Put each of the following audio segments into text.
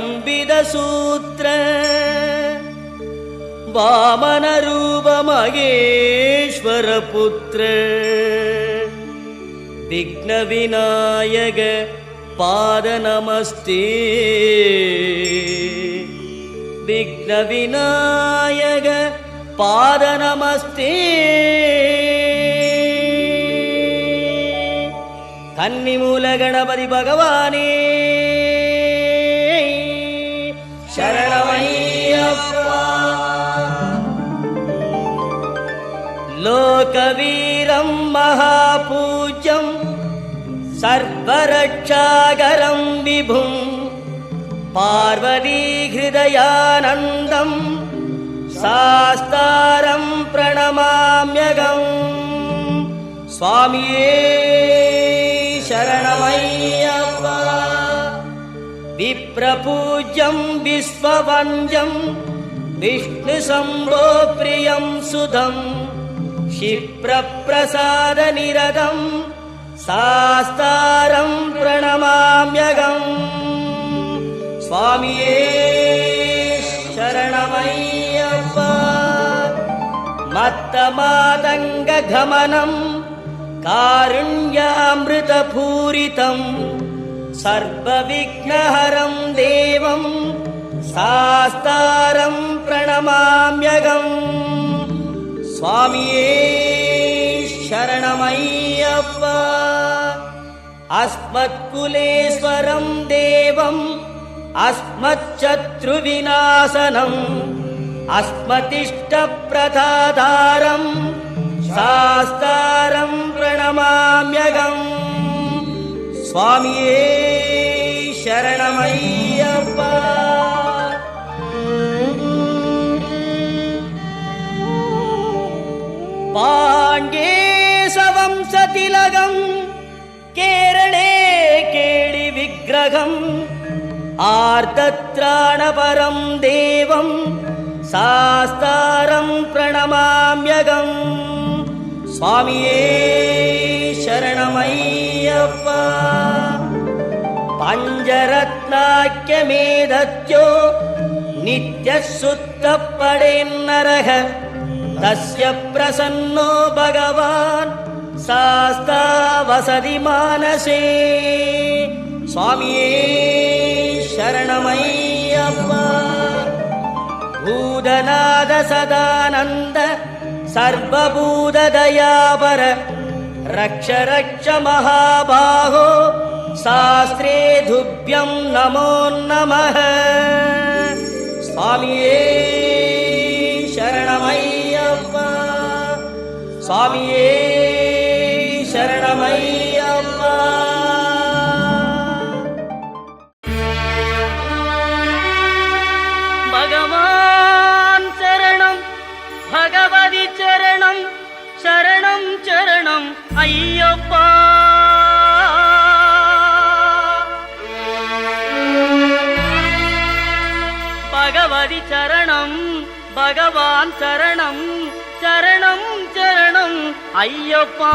கம்பித சூத்திர வாமனரூப மகேஸ்வர புத்திர விக்ன விநாயக பாத நமஸ்தே. விக்ன விநாயக பாத நமஸ்தே. கன்னிமூல கணபதி பகவானே. लोकवीरं महापूज्यं सर्वरक्षागरं विभुं पार्वतीहृदयानन्दं सास्तारं प्रणमाम्यगं। स्वामिये शरणमय्य विप्रपूज्यं विश्ववन्द्यं विष्णुसम्भो प्रियं सुधम्। क्षिप्रप्रसादनिरतम् सास्तारम् प्रणमाम्यगम्। स्वामीये शरणमय्वा मत्तमातङ्गगमनम् कारुण्यामृतपूरितम्। सर्वविघ्नहरम् देवम् सास्तारम् प्रणमाम्यगम्। स्वामिये शरणमय्यप्पा। अस्मत्कुलेश्वरं देवम् अस्मच्शत्रुविनाशनम् अस्मतिष्ठप्रथाधारम् शास्तारं प्रणमाम्यगम् स्वामिये शरणमय्यप्पा பாண்டேசவம் சதிலகம் கேரளே கேளி விக்கிரகம் ஆர்தத்ராணபரம் தேவம் சாஸ்தாரம் பிரணமாமியகம். சுவாமியே சரணமையப்பா பஞ்சரத்னாக்கியமேதத்யோ நித்தியசுத்தப்படேன் நரக. तस्य प्रसन्नो भगवान् शास्ता वसति मानसे स्वामिये शरणमय्यप्पा भूतनाद सदानन्द सर्वभूतदयापर रक्ष रक्ष महाबाहो शास्त्रे तुभ्यं नमो नमः स्वामिये சுவாமியே சரணமையம்மா. பகவான் சரணம் பகவதி சரணம் சரணம் சரணம் ஐயப்பா. பகவதி சரணம் பகவான் சரணம் சரணம் சரணம். ஐயப்பா.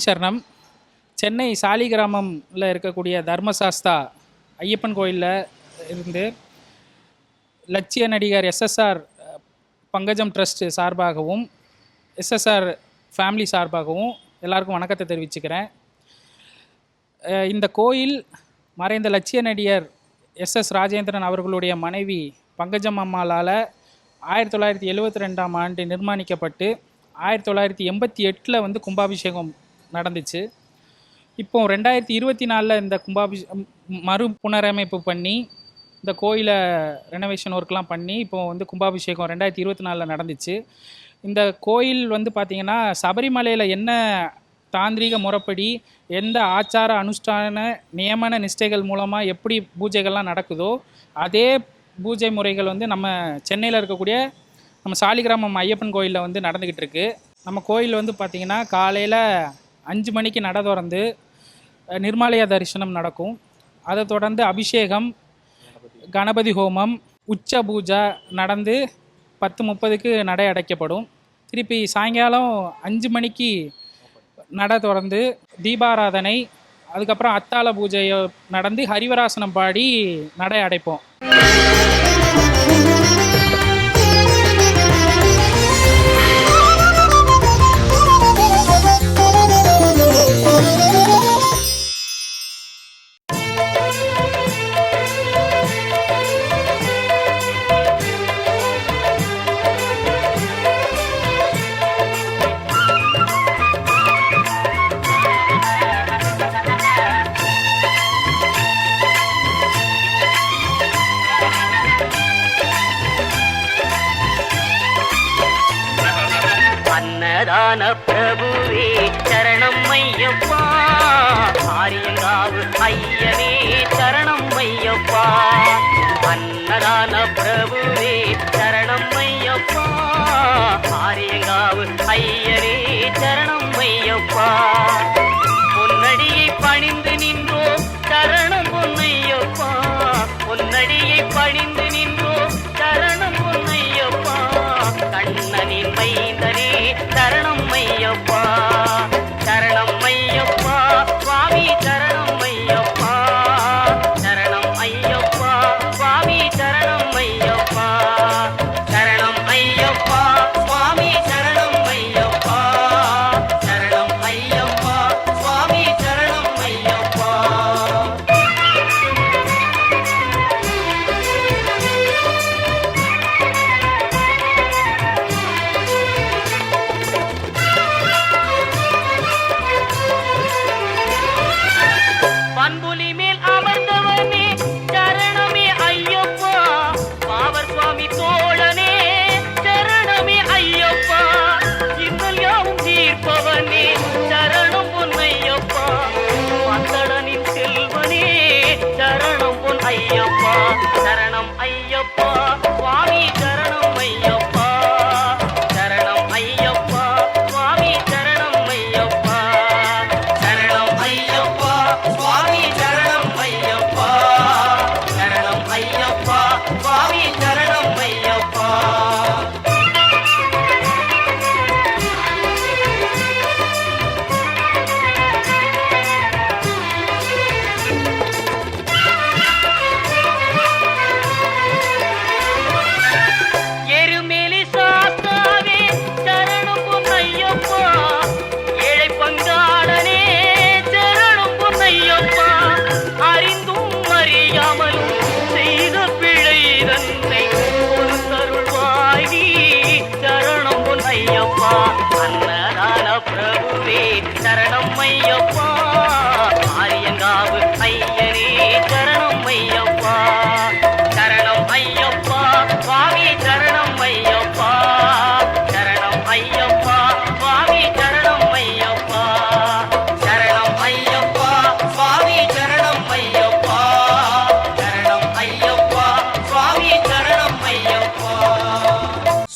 சுவாமி சரணம் சென்னை சாலிகிராமமில் இருக்கக்கூடிய தர்மசாஸ்தா ஐயப்பன் கோயிலில் இருந்து லட்சிய நடிகர் எஸ்எஸ்ஆர் பங்கஜம் ட்ரஸ்ட் சார்பாகவும் எஸ்எஸ்ஆர் ஃபேமிலி சார்பாகவும் எல்லாருக்கும் வணக்கத்தை தெரிவிச்சுக்கிறேன். இந்த கோயில் மறைந்த லட்சிய நடிகர் எஸ்எஸ் ராஜேந்திரன் அவர்களுடைய மனைவி பங்கஜம் அம்மாளால் ஆயிரத்தி தொள்ளாயிரத்தி எழுபத்தி ரெண்டாம் ஆண்டு நிர்மாணிக்கப்பட்டு ஆயிரத்தி தொள்ளாயிரத்தி எண்பத்தி எட்டில் வந்து கும்பாபிஷேகம் நடந்துச்சு. இப்போ ரெண்டாயிரத்தி இருபத்தி நாலில் இந்த கும்பாபி மறு புனரமைப்பு பண்ணி இந்த கோயிலை ரெனோவேஷன் ஒர்க்லாம் பண்ணி இப்போ வந்து கும்பாபிஷேகம் ரெண்டாயிரத்தி இருபத்தி நாலில் நடந்துச்சு. இந்த கோயில் வந்து பார்த்திங்கன்னா சபரிமலையில் என்ன தாந்திரிக முறைப்படி எந்த ஆச்சார அனுஷ்டான நியமன நிஷ்டைகள் மூலமாக எப்படி பூஜைகள்லாம் நடக்குதோ அதே பூஜை முறைகள் வந்து நம்ம சென்னையில் இருக்கக்கூடிய நம்ம சாலிகிராமம் ஐயப்பன் கோயிலில் வந்து நடந்துக்கிட்டு இருக்குது நம்ம கோயில் வந்து பார்த்திங்கன்னா காலையில் அஞ்சு மணிக்கு நட திறந்து நிர்மாலய தரிசனம் நடக்கும். அதை தொடர்ந்து அபிஷேகம் கணபதி ஹோமம் உச்ச பூஜை நடந்து பத்து முப்பதுக்கு நடை அடைக்கப்படும். திருப்பி சாயங்காலம் அஞ்சு மணிக்கு நட திறந்து தீபாராதனை அதுக்கப்புறம் அத்தாள பூஜை நடந்து ஹரிவராசனம் பாடி நடை அடைப்போம். பிரபுவே சரணம் ஐயப்பா. ஆரியங்காவு ஐயனே சரணம் ஐயப்பா. அன்னதான பிரபுவே சரணம் ஐயப்பா. ஆரியங்காவு ஐயனே சரணம் ஐயப்பா. பொன்னடியை பணிந்து நின்றோம் சரணம் பொன்னையப்பா. பொன்னடியை பணிந்து நின்றோம் சரணம் பொன்னையப்பா. கண்ணனின் மைந்த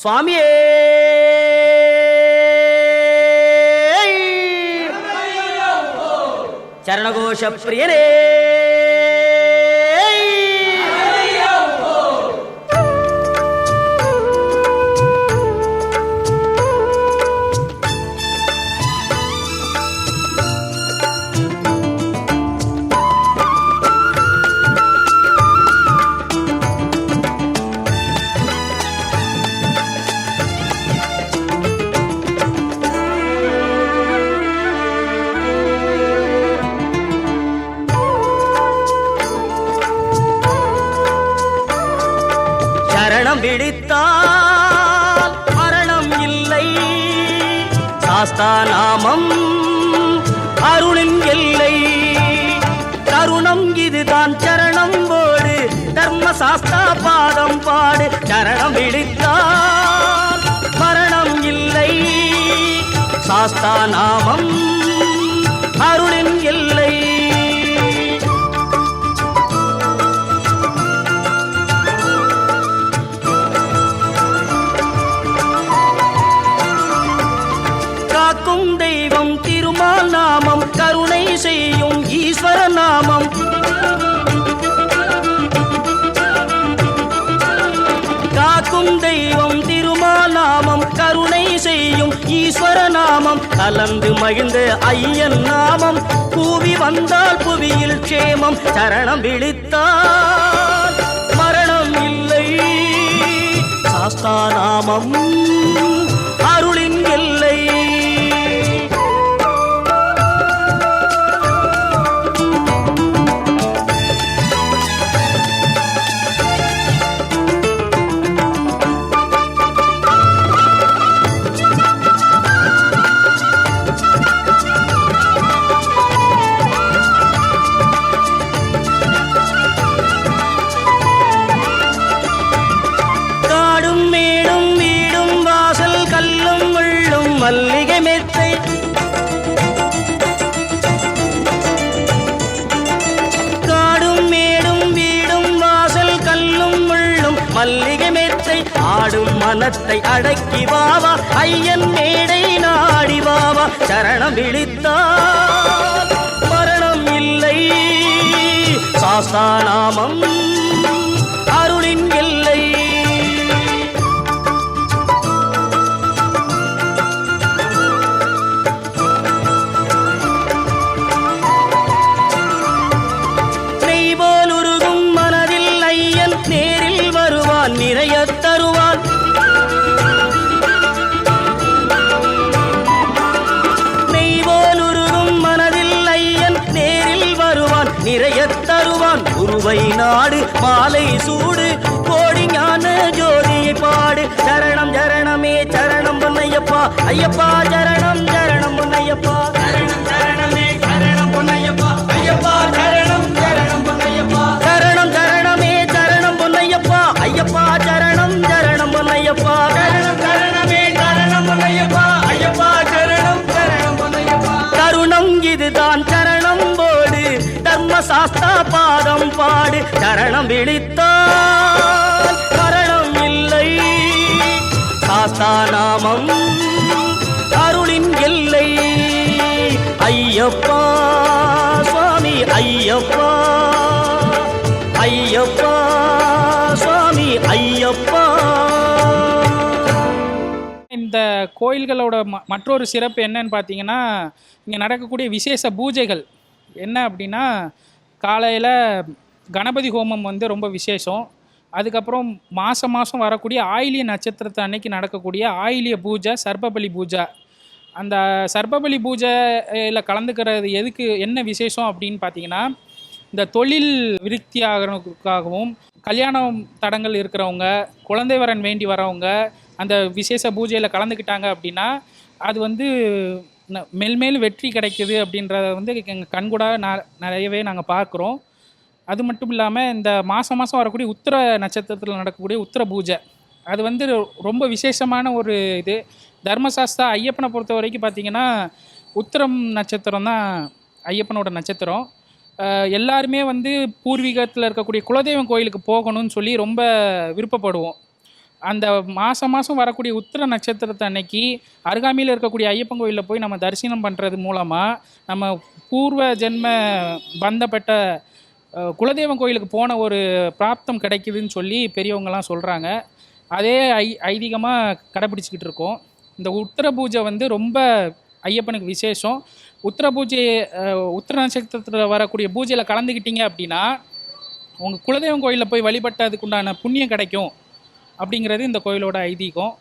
స్వామియే. చరణఘోష ప్రియనే சாஸ்தா நாமம். அருளின் எல்லை. தருணம் இதுதான் சரணம் போடு. தர்ம சாஸ்தா பாதம் பாடு. சரணம் பிடித்தால் மரணம் இல்லை. சாஸ்தா நாமம். ஈஸ்வர நாமம் கலந்து மகிழ்ந்த ஐயன் நாமம். கூவி வந்தால் புவியில் க்ஷேமம் சரணம் விழித்தால் மரணம் இல்லை. சாஸ்தா நாமம் ஆடும் அடக்கி வாவா ஐயன் மேடை நாடி வாவா சரணம் விழித்தால் மரணம் இல்லை. சாஸ்தா ஐயப்பா சரணம் சரணம் பொன்னையப்பா. சரணம் சரணமே சரணம் பொன்னையப்பா. ஐயப்பா சரணம் சரணம் பொன்னையப்பா. சரணம் சரணமே சரணம் பொன்னையப்பா. ஐயப்பா சரணம் சரணம் பொன்னையப்பா. சரணம் சரணமே சரணம் பொன்னையப்பா. ஐயப்பா சரணம் சரணம் பொன்னையப்பா. தருணம் இதுதான் சரணம் போடு. தர்ம சாஸ்தா பாதம் பாடு. சரணம் விழித்தால் மரணம் இல்லை. சாஸ்தா நாமம் ஐயப்பா சுவாமி ஐயப்பா ஐயப்பா சுவாமி ஐயப்பா. இந்த கோயில்களோட ம- மற்றொரு சிறப்பு என்னன்னு பார்த்தீங்கன்னா இங்கே நடக்கக்கூடிய விசேஷ பூஜைகள். என்ன அப்படின்னா காலையில் கணபதி ஹோமம் வந்து ரொம்ப விசேஷம். அதுக்கப்புறம் மாதம் மாதம் வரக்கூடிய ஆயிலிய நட்சத்திரத்தை அன்னைக்கு நடக்கக்கூடிய ஆயிலிய பூஜை சர்ப்பபலி பூஜை. அந்த சர்ப்பபலி பூஜையில் கலந்துக்கிறது எதுக்கு என்ன விசேஷம் அப்படின்னு பார்த்தீங்கன்னா இந்த தொழில் விருத்தி ஆகிறதுக்காகவும் கல்யாணம் தடங்கள் இருக்கிறவங்க குழந்தை வரன் வேண்டி வரவங்க அந்த விசேஷ பூஜையில் கலந்துக்கிட்டாங்க அப்படின்னா அது வந்து மெல்மேல் வெற்றி கிடைக்குது அப்படின்றத வந்து எங்கள் கண்கூடாக ந- நிறையவே நாங்கள் பார்க்குறோம். அது மட்டும் இல்லாமல் இந்த மாதம் மாதம் வரக்கூடிய உத்திர நட்சத்திரத்தில் நடக்கக்கூடிய உத்திர பூஜை அது வந்து ரொம்ப விசேஷமான ஒரு இது. தர்மசாஸ்தா ஐயப்பனை பொறுத்த வரைக்கும் பார்த்தீங்கன்னா உத்திரம் நட்சத்திரம் தான் ஐயப்பனோட நட்சத்திரம். எல்லாருமே வந்து பூர்வீகத்தில் இருக்கக்கூடிய குலதெய்வம் கோயிலுக்கு போகணும்னு சொல்லி ரொம்ப விருப்பப்படுவோம். அந்த மாதம் மாதம் வரக்கூடிய உத்திர நட்சத்திரத்தை அன்னைக்கு அருகாமையில் இருக்கக்கூடிய ஐயப்பன் கோயிலில் போய் நம்ம தரிசனம் பண்ணுறது மூலமாக நம்ம பூர்வ ஜென்ம பந்தப்பட்ட குலதெய்வம் கோயிலுக்கு போன ஒரு பிராப்தம் கிடைக்குதுன்னு சொல்லி பெரியவங்கலாம் சொல்கிறாங்க அதே ஐ ஐதீகமாக கடைப்பிடிச்சிக்கிட்டு இருக்கோம். இந்த உத்திர பூஜை வந்து ரொம்ப ஐயப்பனுக்கு விசேஷம். உத்திர பூஜை அஹ், உத்திர நட்சத்திரத்தில் வரக்கூடிய பூஜையில் கலந்துக்கிட்டீங்க அப்படின்னா உங்கள் குலதெய்வம் கோயிலில் போய் வழிபட்டதுக்குண்டான புண்ணியம் கிடைக்கும் அப்படிங்கிறது இந்த கோயிலோட ஐதீகம்.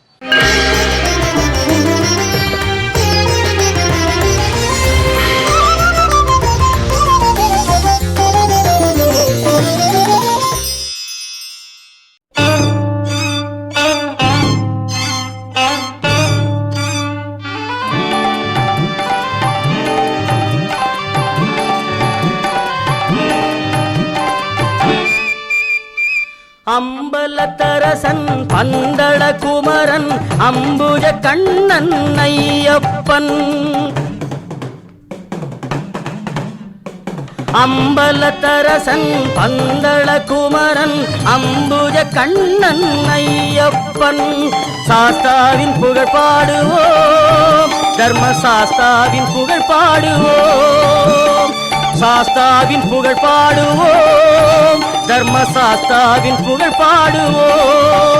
அம்புஜ கண்ணன் ஐயப்பன் அம்பலத்தரசன் பந்தள குமரன் அம்புஜ கண்ணன் ஐயப்பன் சாஸ்தாவின் புகழ் பாடுவோம் தர்ம சாஸ்தாவின் புகழ் பாடுவோம். சாஸ்தாவின் புகழ் பாடுவோம் தர்ம சாஸ்தாவின் புகழ் பாடுவோம்.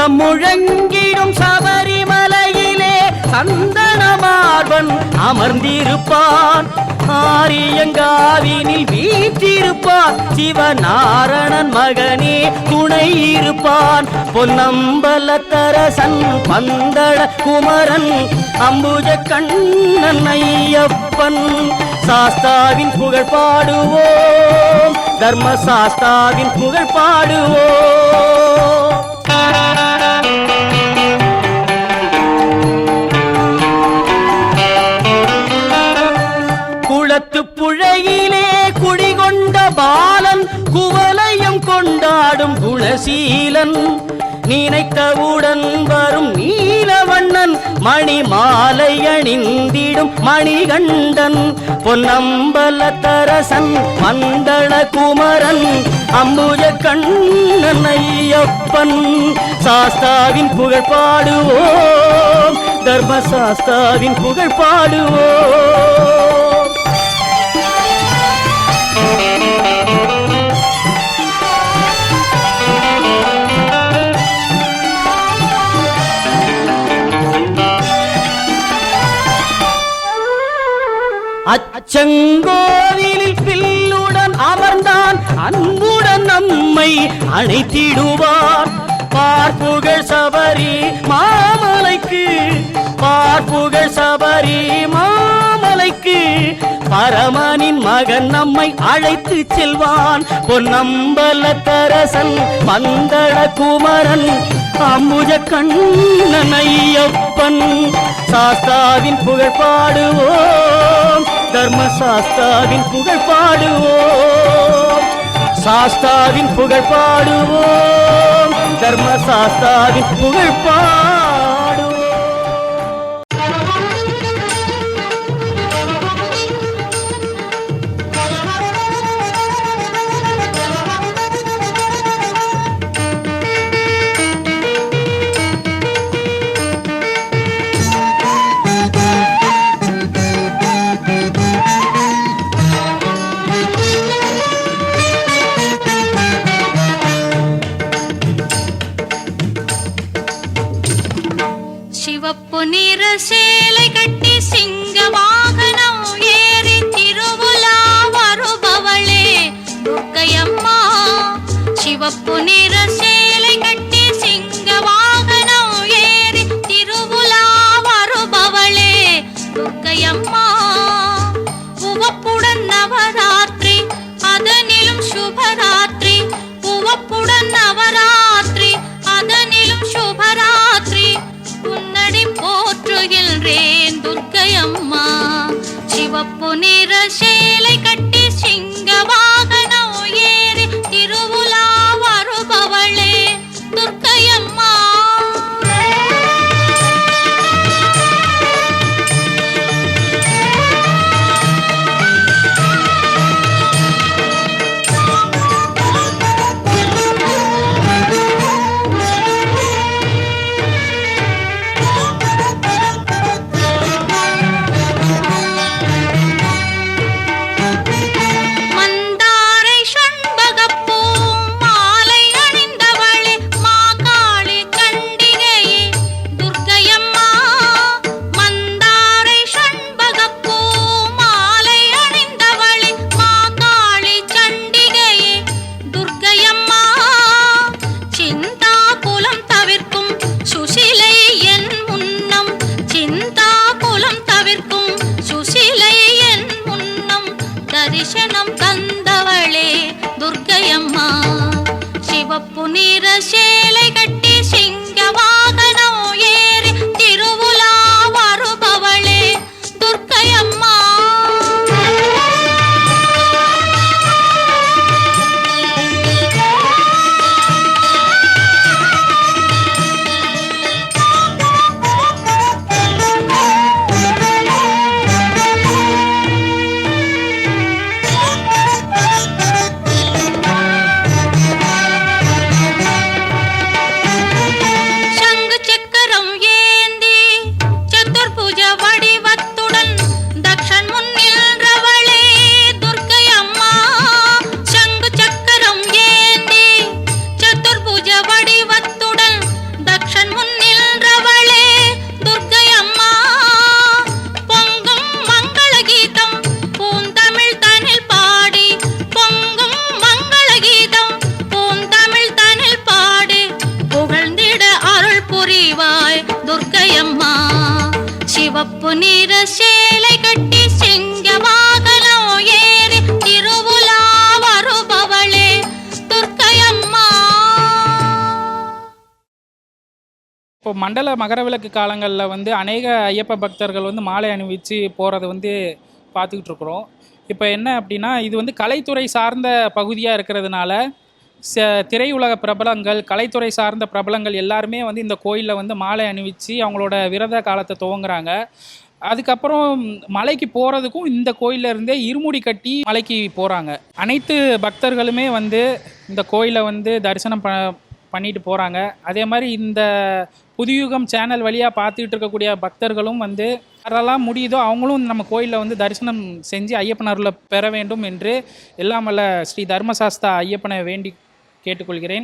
சங்கம் முழங்கிடும் சபரிமலையிலே சந்தனமார்பன் அமர்ந்திருப்பான். ஆரியங்காவினில் வீற்றிருப்பான். சிவநாரணன் மகனே துணை இருப்பான். பொன்னம்பலத்தரசன் பந்தள குமரன் அம்புஜ கண்ணன் ஐயப்பன். சாஸ்தாவின் புகழ் பாடுவோம். தர்ம சாஸ்தாவின் புகழ் பாடுவோம். கொண்டாடும் குணசீலன் நினைத்தவுடன் வரும் நீலவண்ணன் மணி மாலை அணிந்திடும் மணிகண்டன் பொன்னம்பலத்தரசன் மந்தள குமரன் அம்புஜ கண்ணன் ஐயப்பன். சாஸ்தாவின் புகழ் பாடுவோம் தர்ம சாஸ்தாவின் புகழ் பாடுவோம். அச்சங்கோவிலில் பில்லுடன் அமர்ந்தான். அன்புடன் நம்மை அணைத்திடுவார். பார்ப்புகழ் சபரி மாமலைக்கு பார்ப்புகழ் சபரி மாமலைக்கு. பரமனின் மகன் நம்மை அழைத்து செல்வான். பொன்னம்பலத்தரசன் மந்தள குமரன் அம்புஜ கண்ணன் ஐயப்பன். சாஸ்தாவின் புகழ் பாடுவோம் தர்ம சாஸ்தாவின் புகழ் பாடுவோம். சாஸ்தாவின் புகழ் பாடுவோம். தர்ம சாஸ்தாவின் புகழ் பாடுவோம். மண்டல மகரவிளக்கு காலங்களில் வந்து அநேக ஐயப்ப பக்தர்கள் வந்து மாலை அணிவித்து போகிறத வந்து பார்த்துக்கிட்டு இருக்கிறோம். இப்போ என்ன அப்படின்னா இது வந்து கலைத்துறை சார்ந்த பகுதியாக இருக்கிறதுனால ச திரையுலக பிரபலங்கள் கலைத்துறை சார்ந்த பிரபலங்கள் எல்லாருமே வந்து இந்த கோயிலில் வந்து மாலை அணிவித்து அவங்களோட விரத காலத்தை துவங்குறாங்க. அதுக்கப்புறம் மலைக்கு போகிறதுக்கும் இந்த கோயில்ல இருந்தே இருமுடி கட்டி மலைக்கு போகிறாங்க அனைத்து பக்தர்களுமே வந்து இந்த கோயிலை வந்து தரிசனம் ப பண்ணிட்டு போகிறாங்க அதே மாதிரி இந்த புதுயுகம் சேனல் வழியாக பார்த்துட்டு இருக்கக்கூடிய பக்தர்களும் வந்து யாரெல்லாம் முடியுதோ அவங்களும் நம்ம கோயிலில் வந்து தரிசனம் செஞ்சு ஐயப்பன் அருளை பெற வேண்டும் என்று எல்லாம் வல்ல ஸ்ரீ தர்மசாஸ்தா ஐயப்பனை வேண்டி கேட்டுக்கொள்கிறேன்.